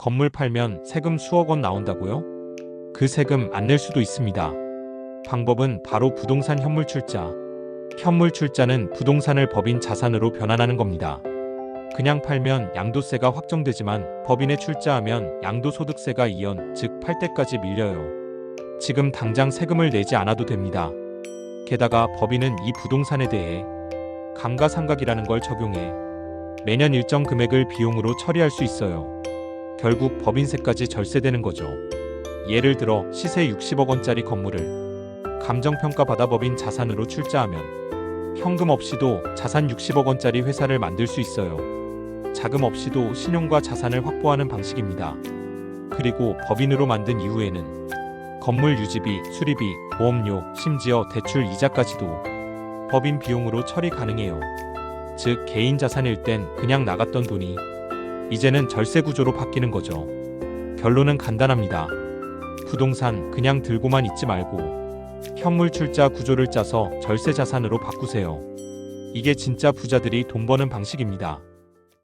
건물 팔면 세금 수억 원 나온다고요? 그 세금 안 낼 수도 있습니다. 방법은 바로 부동산 현물 출자. 현물 출자는 부동산을 법인 자산으로 변환하는 겁니다. 그냥 팔면 양도세가 확정되지만 법인에 출자하면 양도소득세가 2연, 즉팔 때까지 밀려요. 지금 당장 세금을 내지 않아도 됩니다. 게다가 법인은 이 부동산에 대해 감가상각이라는 걸 적용해 매년 일정 금액을 비용으로 처리할 수 있어요. 결국 법인세까지 절세되는 거죠. 예를 들어 시세 60억 원짜리 건물을 감정평가 받아 법인 자산으로 출자하면 현금 없이도 자산 60억 원짜리 회사를 만들 수 있어요. 자금 없이도 신용과 자산을 확보하는 방식입니다. 그리고 법인으로 만든 이후에는 건물 유지비, 수리비, 보험료, 심지어 대출 이자까지도 법인 비용으로 처리 가능해요. 즉 개인 자산일 땐 그냥 나갔던 돈이 이제는 절세 구조로 바뀌는 거죠. 결론은 간단합니다. 부동산 그냥 들고만 있지 말고 현물 출자 구조를 짜서 절세 자산으로 바꾸세요. 이게 진짜 부자들이 돈 버는 방식입니다.